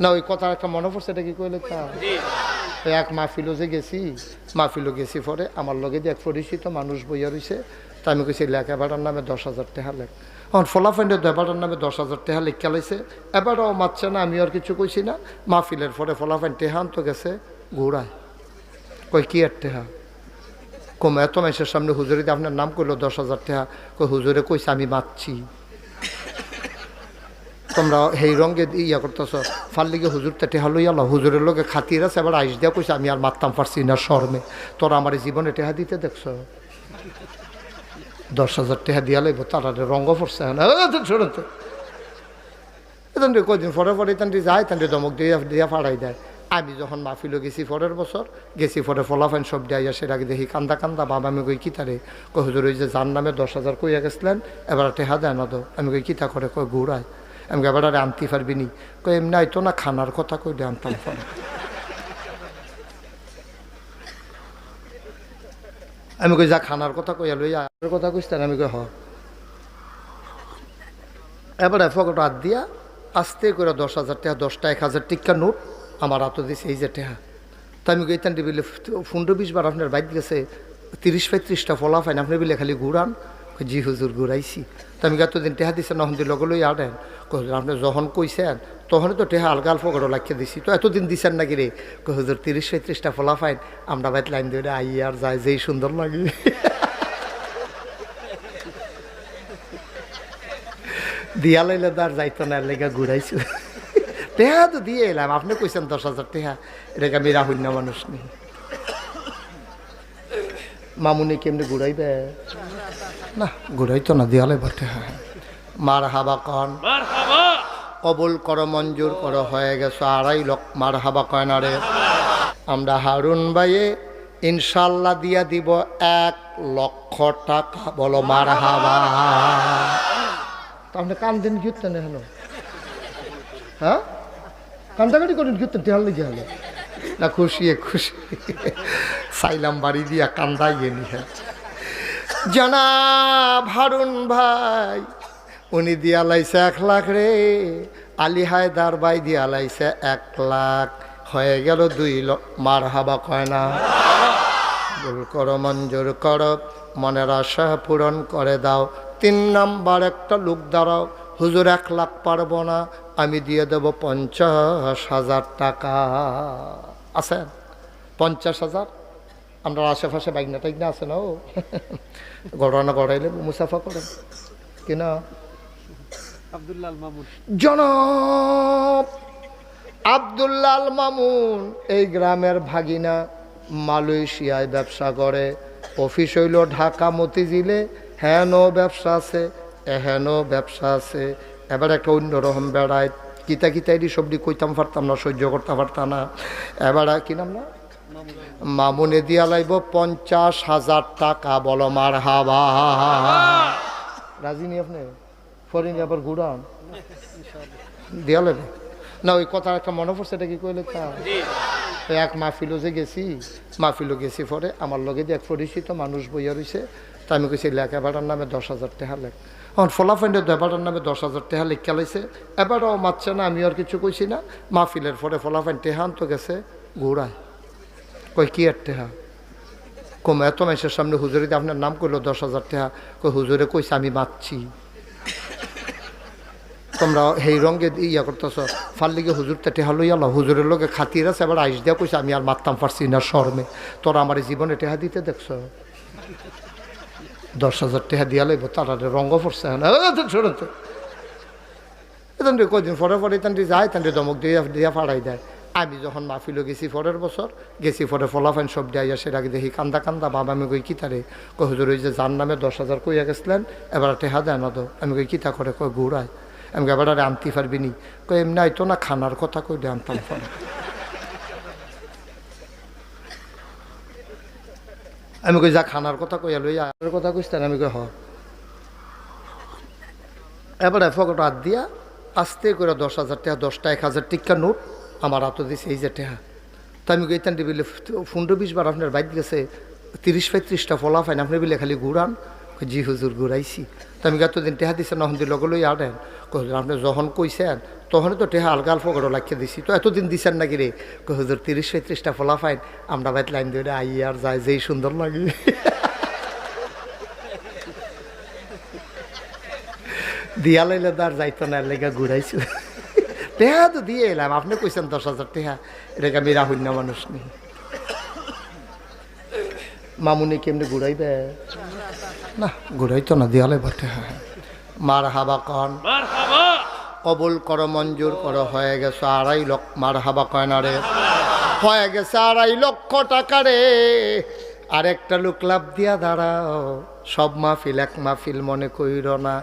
না ওই কথা একটা মনে পড়ছে এটা কি কইলে তা? এক মাহফিলও যে গেছি মাহফিলও গেছি পরে আমার লগে যে এক পরিচিত মানুষ বইয়া রয়েছে তা আমি কইছি লেখা এবারটার নামে দশ হাজার টাকা লেখ। এখন ফলাফাইন্ডে এবারটার নামে দশ হাজার টাকা লেখা লাইছে এবারও মারছে না আমি আর কিছু কইছি না। মাহফিলের পরে ফলাফাইন টেহান তো গেছে ঘুরায় কই কি আর টেহা কম এত মাসের সামনে হুজুরে আপনার নাম করল দশ হাজার টাকা। কই হুজুরে কইছে আমি মারছি তোমরা সেই রঙে ইয়া করতেছ। ফাল্লিগে হুজুরটা টেহা লইয়া লো হুজুরের লোকে খাতির আছে এবার আইস দিয়া কইছে, আমি আর মারতাম পারছি না শর্মে। তোরা আমার জীবনে টেহা দিতে দেখছ? দশ হাজার টেহা দিয়া লইব তারা রঙ পড়ছে না। ছোট তো। এখান কদিন পরে পরে তান যায়, তান দমক দিয়া দিয়া ফাড়াই দেয়। আমি যখন মাহফিলও গেছি পরের বছর, গেছি পরে ফলাফাইন সব দিয়ে আসে আগে দেখি কান্দা কান্দা বাবা আমি কই কিতা রে কই হুজুর, ওই যে যার নামে দশ হাজার কইয়া গেছিলেন, এবার টেহা দেয় না তো। আমি কই কিতা করে? কই ঘুরায় আমি আরে আনতে পারবি নি কই এমনি আইতো না খানার কথা কই আনতাম আমি কই যা খানার কথা কইয়া লইয়া আর কথা কইতেন আমি কই হ। এবারে ফকট হাত দিয়া আস্তে করে দশ হাজার টাকা দশটা এক হাজার টিকা নোট আমার হাতে দিয়েছে এই যে টাকা তো আমি গইতান বিলে পনেরো বিশ বার আপনার বাইক গেছে তিরিশ পঁয়ত্রিশটা ফলা ফাইন আপনি বিলে খালি ঘুরান। কই, জি হুজুর, ঘুরাইছি। তো আমি এতদিন টেহা দিচ্ছেন নহন দিয়ে লগে লই হুজুর আপনি যখন কইছেন তখনই তো টেহা আলগা আলফ করে লাগিয়ে দিছি। তো এতদিন দিছেন নাকি রে? হুজুর, তিরিশ পঁয়ত্রিশটা ফলা ফাইন, আমরা বাইত লাইন দিয়ে আই আর যায় যেই সুন্দর লাগে। দিয়া লাইলে তো আর যাইতো না, লেগে ঘুরাইছো। টেহা তো দিয়ে এলাম, আপনি কইছেন দশ হাজার টেহা এটাকে আমি রাহুল না মানুষ নেই মামুনি কেমনি ঘুরাইবে? না ঘুরাইতো না দিয়া লাইব টেহা মার হাবা কন। কবুল কর মঞ্জুর কর হয়ে গেছো আড়াই লক্ষ মার হাবা কয় না রে। আমরা হারুন ভাইয়ে ইনশাল্লাহ দিয়া দিব এক লক্ষ টাকা বলো মার হাবা তা আপনি কান দিন ঘুরতেন হলো? হ্যাঁ? কান্দাকাটি করেন ঘুরতেন টেহাল লেগে হলো। না খুশি এ খুশি সাইলাম বাড়ি দিয়া কান্দাই গেলি হ্যাঁ। জনাব হারুন ভাই, উনি দিয়া লাইছে এক লাখ রে। আলী হায়দার ভাই দিয়া লাইছে এক লাখ। হয়ে গেল দুই মার হাবা কয় না। ভুল করো, মঞ্জুর করো, মনের আশা পূরণ করে দাও। তিন নাম্বার একটা লোক দাঁড়াও, হুজুর এক লাখ পারব না, আমি দিয়ে দেব পঞ্চাশ হাজার টাকা। আছেন পঞ্চাশ হাজার? আমরা আশেপাশে বাইকনা টাইকনা আছে না ও। গড়ানো গড়াইলে মুসাফা করেন কিনা জনাব আবদুল্লাল মামুন এই গ্রামের ভাগিনা মালয়েশিয়ায় ব্যবসা করে। অফিস হইল ঢাকা মতিঝিলে হ্যানও ব্যবসা আছে এহেনও ব্যবসা আছে। এবার একটা অন্যরকম বেড়ায়। কিতা কিতা এটি সবজি কইতাম পারতাম না সহ্য করতে পারতাম না। এবার কি নাম না? মামুনে দিয়া লাইব পঞ্চাশ হাজার টাকা বলো মার হাবা। রাজিনী আপনি? ফরিনি আবার ঘুরান। দিয়া লাগবে না ওই কথা একটা মনে পড়ছে এটা কি কইলে তা? এক মাহফিলও যে গেছি মাহফিলও গেছি পরে আমার লগে যে এক পরিচিত মানুষ বইয়া রয়েছে তা আমি কইছি লেখ এবারটার নামে দশ হাজার টাকা লেখ। এখন ফলাফাইন্ডে এবারটার নামে দশ হাজার টাকা লেখা লাইছে। এবারও মারছে না আমি আর কিছু কইছি না। মাহফিলের পরে ফলাফাইন টেহান তো গেছে ঘুরায়। কই কি আর টেহা? কম, এত মাসের সামনে হুজুরে দিয়ে আপনার নাম করল দশ হাজার টাকা কই হুজুরে কইছে আমি মারছি। তোমরা সেই রঙে ইয়া করতেছ ফাল্লিগে হুজুরটা টেহা লইয়া লো হুজুরের লোকে খাতির আছে এবার আইস দিয়া কইছে, আমি আর মারতাম পারছি না শর্মে। তোরা আমার জীবনে টেহা দিতে দেখছ? দশ হাজার টেহা দিয়া লইব তারা রঙ পড়ছে না? ছোট তো। এখান কদিন পরে পরে তান যায় তান দমক দিয়া দিয়া ফাড়াই দেয়। আমি যখন মাহফিলও গেছি পরের বছর, গেছি পরে ফলাফাইন সব দিয়ে আগে দেখি কান্দা কান্দা বাবা আমি কই কিতা রে কই, হুজুর, ওই যে যার নামে দশ হাজার কইয়া গেছিলেন, এবার টেহা দেয় না তো। আমি কই কিতা করে? কই ঘুরায় আমি এবার আরে আনতে পারবি নি। কই, এমনি আইতো না, খানার কথা কই দিয়ে আনতাম পরে। আমি কই, যা খানার কথা কইয়া লই আর কথা কইতেন আমি কই, হ। এবারে ফকট হাত দিয়া আস্তে করে দশ হাজার টাকা দশটা এক হাজার টিকা নোট আমার হাতে দিছে, এই যে টাকা তো আমি গইতান বিলে পনেরো বিশ বার আপনার বাইক গেছে, তিরিশ পঁয়ত্রিশটা ফলা ফাইন আপনি বিলে খালি ঘুরান। জি হুজুর, ঘুরাইছি। তো আমি এতদিন টেহা দিছে নহন দিল লই আনেন আপনি যখন কইছেন, তখনই তো টেহা আলগা আলফ করে লাগিয়ে দিছি। তো এতদিন দিছেন নাকি রে? হুজুর, তিরিশ পঁয়ত্রিশটা ফলা ফাইন আমরা বাইত লাইন ধরে আই আর যায় যেই সুন্দর লাগে। দিয়া লাইলে তো আর যাইতো না লেগে ঘুরাইছো। টেহা তো দিয়ে এলাম আপনি কইছেন দশ হাজার টেহা এটাকে আমি রাহুল না মানুষ নেই মামুনি কেমনি ঘুরাইবে না ঘুরাইতো না দিয়ালে বটে হ্যাঁ মার হাবা কন কবুল করো মঞ্জুর করো হয়ে গেছে আড়াই লক্ষ মার হাবা কয় না রে হয়ে গেছে আড়াই লক্ষ টাকা রে আর একটা লোক লাভ দিয়া দাঁড়াও সব মাহফিল এক মাহফিল মনে কইর না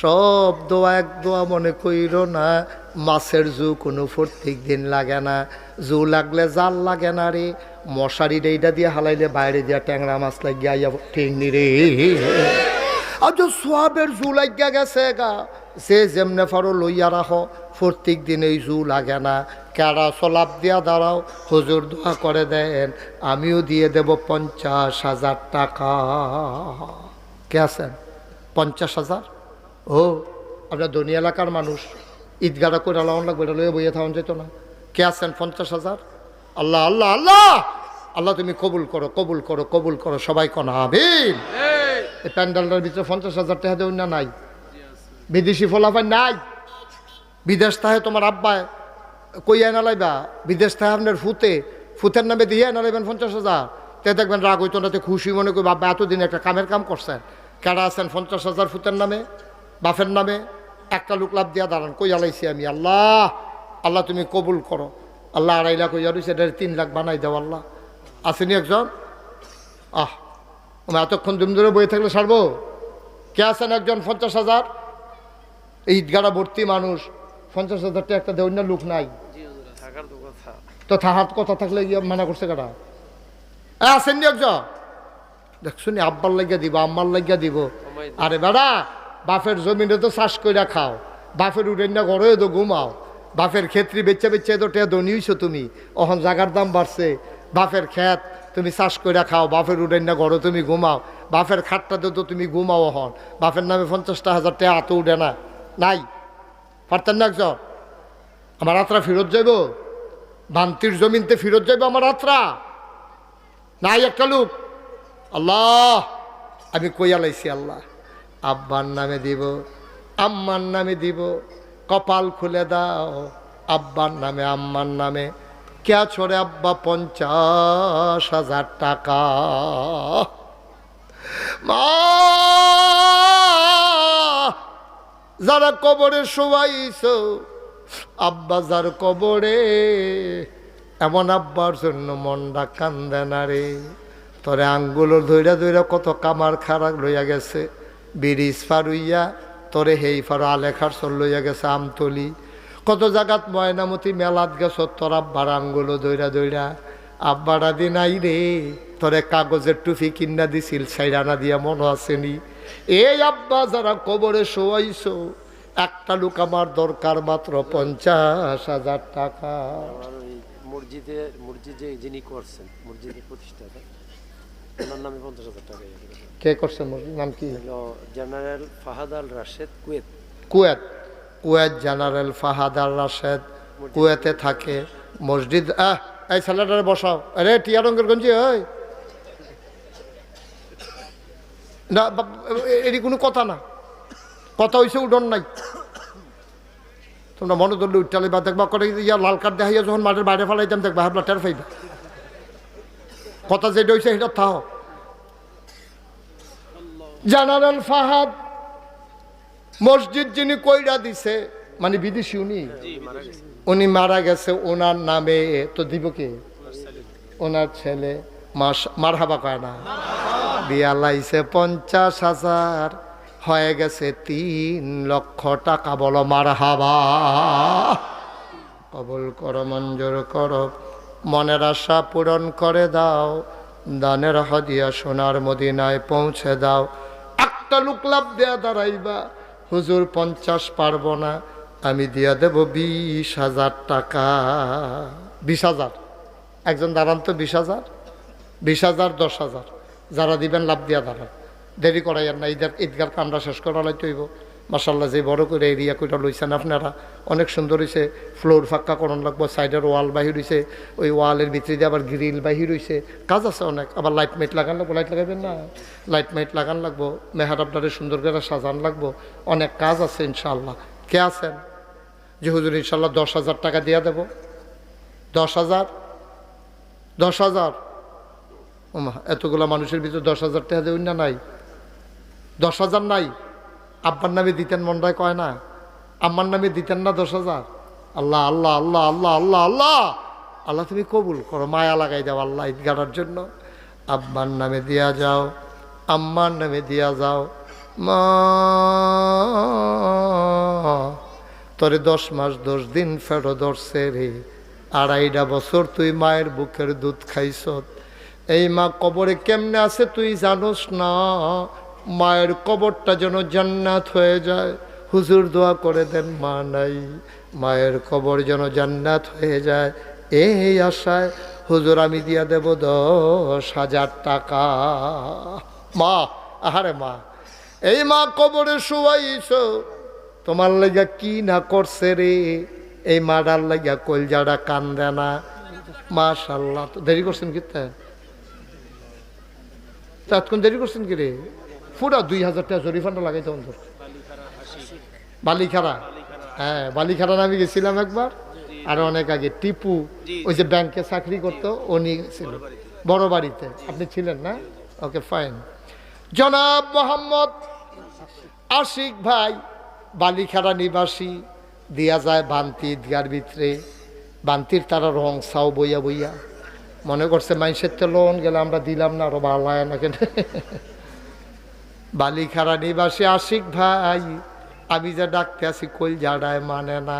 সব দোয়া এক দোয়া মনে কইর না মাছের জু কোনো প্রত্যেক দিন লাগে না। জু লাগলে জাল লাগে না রে। মশারি এইটা দিয়ে হালাইলে বাইরে দিয়া ট্যাংরা মাছ লাগিয়া আইয়া ঠেংনি রে। আজ সোয়াবের জু লাগিয়া গেছে গা সে যেমনে ফারো লইয়া রাখো। প্রত্যেক দিন এই জু লাগে না। কেডা সলাপ দিয়া দাঁড়াও, হুজুর দোয়া করে দেন, আমিও দিয়ে দেব পঞ্চাশ হাজার টাকা। কে আছেন? পঞ্চাশ হাজার? ও আপনার ধনী এলাকার মানুষ। ঈদগাড়া করে লাগান লাগবে এটা লইয়া বইয়া থাকুন যেত না। কে আছেন পঞ্চাশ হাজার। আল্লাহ আল্লাহ আল্লাহ! আল্লাহ তুমি কবুল করো কবুল করো কবুল করো সবাই কনা আবিন এই! প্যান্ডেলটার ভিতরে পঞ্চাশ হাজার টাকা দেউন না নাই? বিদেশি ফলাফল নাই? বিদেশ তাহে তোমার আব্বায় কই আনা লাইবা? বিদেশ তাহে আপনার ফুতে ফুতের নামে দিয়ে আনা লাইবেন পঞ্চাশ হাজার। তে দেখবেন রাগ হইতো না তে খুশি মনে করি বাবা এতদিন একটা কামের কাম করছেন। কেডা আছেন পঞ্চাশ হাজার ফুতের নামে বাফের নামে? একটা লোক লাভ দিয়া দাঁড়ান কই আলাইছি আমি? আল্লাহ আল্লাহ তুমি কবুল করো। আল্লাহ আড়াই লাখ হইয়া রয়েছে এটা তিন লাখ বানাই দাও আল্লাহ। আসেনি একজন? আহ আমি এতক্ষণ দুম ধরে বয়ে থাকলে সারবো? কে আছেন একজন? পঞ্চাশ হাজার? এই ঈদগাড়া ভর্তি মানুষ পঞ্চাশ হাজার টাকা একটা দেওয়ার না লোক নাই। তো থাহাত কথা থাকলে মানা করছে কারা? এ আসেন নি একজন? দেখছুনি আব্বার লাগিয়া দিব আম্মার লাগিয়া দিব। আরে বেড়া বাপের জমিনে তো চাষ কইরা খাও। বাপের উড়েন না ঘরে তো ঘুমাও। বাপের ক্ষেত্রে বেচে বেচে তো টেয়া ধনী তুমি। অহন জাগার দাম বাড়ছে। বাপের ক্ষেত তুমি চাষ কইরা খাও। বাপের উড়েন না তুমি ঘুমাও। বাপের খাটটাতে তো তুমি ঘুমাও অহন। বাপের নামে পঞ্চাশটা হাজার টাকা হাতে উঠে না। নাই। পারতেন না একজন? আমার আত্রা ফেরত যাইব? বান্তির জমিনতে ফেরত যাইব আমার আত্রা? নাই একটা লোক। আল্লাহ! আমি কইয়া লাইছি আল্লাহ। আব্বার নামে দিব, আম্মার নামে দিব, কপাল খুলে দাও, আব্বার নামে, আম্মার নামে। কে ছড়ে আব্বা, পঞ্চাশ হাজার টাকা? মা! যারা কবরে শোয়াইছ, আব্বা যার কবরে, এমন আব্বার জন্য মনটা কান্দে না রে। তরে আঙ্গুলো ধইরা ধইরা কত কামার খারাপ লইয়া গেছে। ব্রিজ পার হইয়া তরে হেই ফারো আলেখার চল লইয়া গেছে আমতলি। কত জায়গাত ময়নামতি মেলাত গেছ, তোর আব্বার আঙ্গুলো ধইরা ধইরা আব্বারা দিন আই রে, তোরে কাগজের টুফি কিনা দিছিল সাইরানা দিয়া মনে আসেনি এই আব্বা যারা কবরে শোয়াইছো, একটা লোক আমার দরকার মাত্র পঞ্চাশ হাজার টাকা। মসজিদে মসজিদে যিনি করছেন, মসজিদের প্রতিষ্ঠাতা ওনার নামে পঞ্চাশ হাজার টাকা। কে করছে নাম কি? General Fahad Al Rashed Kuwait. Kuwait. Kuwait general Fahad Al Rashed কুয়েতে থাকে। মসজিদ আহ এই ছেলেটারে বসাও। আরে টিয়া রঙের গঞ্জি ওই। না বাপ- এ- কোনো কথা না। কথা হইছে উডন নাই। তোমরা মনে ধরলে উঠালে বা দেখবা করে ইয়া লাল কার্ড দেখাইয়া যখন মাঠের বাইরে ফেলাইতাম দেখবা হাবলা টের পাইবা। কথা যেটা হইছে সেটা থাহ জেনারেল ফাহাদ মসজিদ যিনি কইরা দিছে মানে বিদেশি উনি? উনি মারা গেছে ওনার নামে তো দিব কে? ওনার ছেলে মাস মারহাবা কয় না? বিয়া লাইছে পঞ্চাশ হাজার হয়ে গেছে তিন লক্ষ টাকা বলো মারহাবা। কবল কর মঞ্জুর করো। মনের আশা পূরণ করে দাও। দানের হদিয়া সোনার মদিনায় পৌঁছে দাও। একটা লোক লাভ দেয়া দাঁড়াইবা। হুজুর পঞ্চাশ পারব না। আমি দিয়া দেব বিশ হাজার টাকা। বিশ হাজার? একজন দাঁড়ান তো বিশ হাজার? বিশ হাজার, দশ হাজার। যারা দিবেন লাভ দিয়া দাঁড়ান। দেরি করাইয়ার না। ঈদের ঈদগার কামরা শেষ করা হইব। মাসাল্লাহ যে বড় করে এরিয়া কইটা লইছেন আপনারা, অনেক সুন্দর হয়েছে ফ্লোর ফাঁকা করণ লাগবো, সাইডের ওয়াল বাহির হয়েছে ওই ওয়ালের ভিতরে দিয়ে আবার গ্রিল বাহির হয়েছে কাজ আছে অনেক, আবার লাইট মাইট লাগান লাগবো, লাইট লাগাবেন না? লাইট মাইট লাগান লাগবো মেহারাবটারে সুন্দর করে সাজান লাগবো, অনেক কাজ আছে ইনশাল্লাহ কে আছেন? যে হুজুর ইনশাল্লাহ দশ হাজার টাকা দিয়ে দেব। দশ হাজার? দশ হাজার? এতগুলা মানুষের ভিতরে দশ হাজার টাকা দেবেন না নাই। দশ হাজার নাই? আব্বার নামে দিতেন মনটায় কয় না? আম্মার নামে দিতেন না দশ হাজার? আল্লাহ আল্লাহ আল্লাহ আল্লাহ আল্লাহ আল্লাহ! আল্লাহ, তুমি কবুল করো, মায়া লাগাই দাও আল্লাহ ঈদ গাড়ার জন্য। আব্বার নামে দিয়া যাও, আম্মার নামে দিয়া যাও। মা, তোরে দশ মাস দশ দিন ফেরো ধরছে রে। আড়াইটা বছর তুই মায়ের বুকের দুধ খাইছত এই মা কবরে কেমনে আছে তুই জানোস না? মায়ের কবরটা যেন জান্নাত হয়ে যায়। হুজুর দোয়া করে দেন, মা নাই, মায়ের কবর যেন জান্নাত হয়ে যায়। এই আশায় হুজুর আমি দিয়া দেব দশ হাজার টাকা। মা, আহারে মা, এই মা কবরে শুয়াইছ, তোমার লাগিয়া কি না করছে রে? এই মাডার লাগা কলজাড়া কান দেয় না তো দেরি করছেন কি তা এতক্ষণ দেরি করছেন কি রে? পুরা দুই হাজার টাকা জরিফান্ডা লাগাইতে অন্তর বালিখারা হ্যাঁ বালিখারা আমি গেছিলাম একবার। আর অনেক আগে। টিপু, ওই যে ব্যাংকে চাকরি করতো ও নিয়ে গেছিল বড় বাড়িতে। আপনি ছিলেন না? ওকে ফাইন জনাব মোহাম্মদ আশিক ভাই বালিখারা নিবাসী, দিয়া যায় বান্তি ঈদগার ভিতরে। বান্তির তারা রং সাও বইয়া বইয়া। মনে করছে মাইসের তো লোন গেলে আমরা দিলাম না, আরও ভালো হয় না কেন? বালিখারা নিবাসী আশিক ভাই, আমি যা ডাকতে আসি কই জাডায় মানে না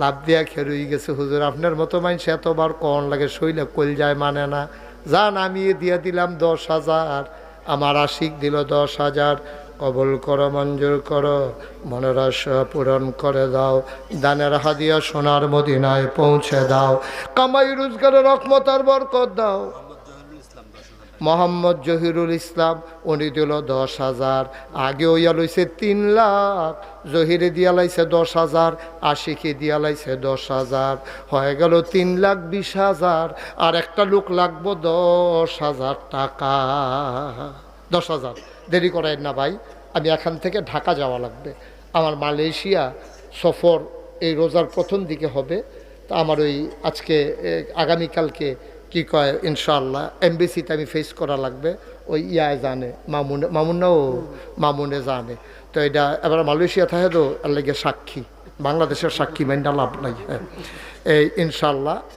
লাভ দিয়া খেরুই গেছে। হুজুর, আপনার মতো মানুষ এতবার কন লাগে, শৈলে কল যায় মানে না। যান, আমি দিয়ে দিলাম দশ হাজার, আমার আশিক দিল দশ হাজার। কবল করো, মঞ্জুর করো, মনের পূরণ করে দাও। দানের হাদিয়া সোনার মদিনায় পৌঁছে দাও। কামাই, রোজগারের রকমতার বরকত দাও। মোহাম্মদ জহিরুল ইসলাম, উনি দিল দশ হাজার। আগে ওইয়া লইছে তিন লাখ, জহিরে দিয়া লাইছে দশ হাজার, আশিকে দিয়া লাইছে দশ হাজার। হয়ে গেল তিন লাখ বিশ হাজার, আর একটা লোক লাগবো দশ হাজার টাকা। দশ হাজার, দেরি করাই না ভাই, আমি এখান থেকে ঢাকা যাওয়া লাগবে। আমার মালয়েশিয়া সফর এই রোজার প্রথম দিকে হবে। তা আমার ওই আজকে আগামীকালকে কি কয় ইনশাল্লাহ এমবিসিতে আমি ফেস করা লাগবে, ওই ইয়া জানে, মামুনে মামুনাও মামুনে জানে। তো এটা, এবার মালয়েশিয়া থাকে তো আর সাক্ষী, বাংলাদেশের সাক্ষী, মাইন্ডা লাভ নাই। হ্যাঁ এই ইনশাল্লাহ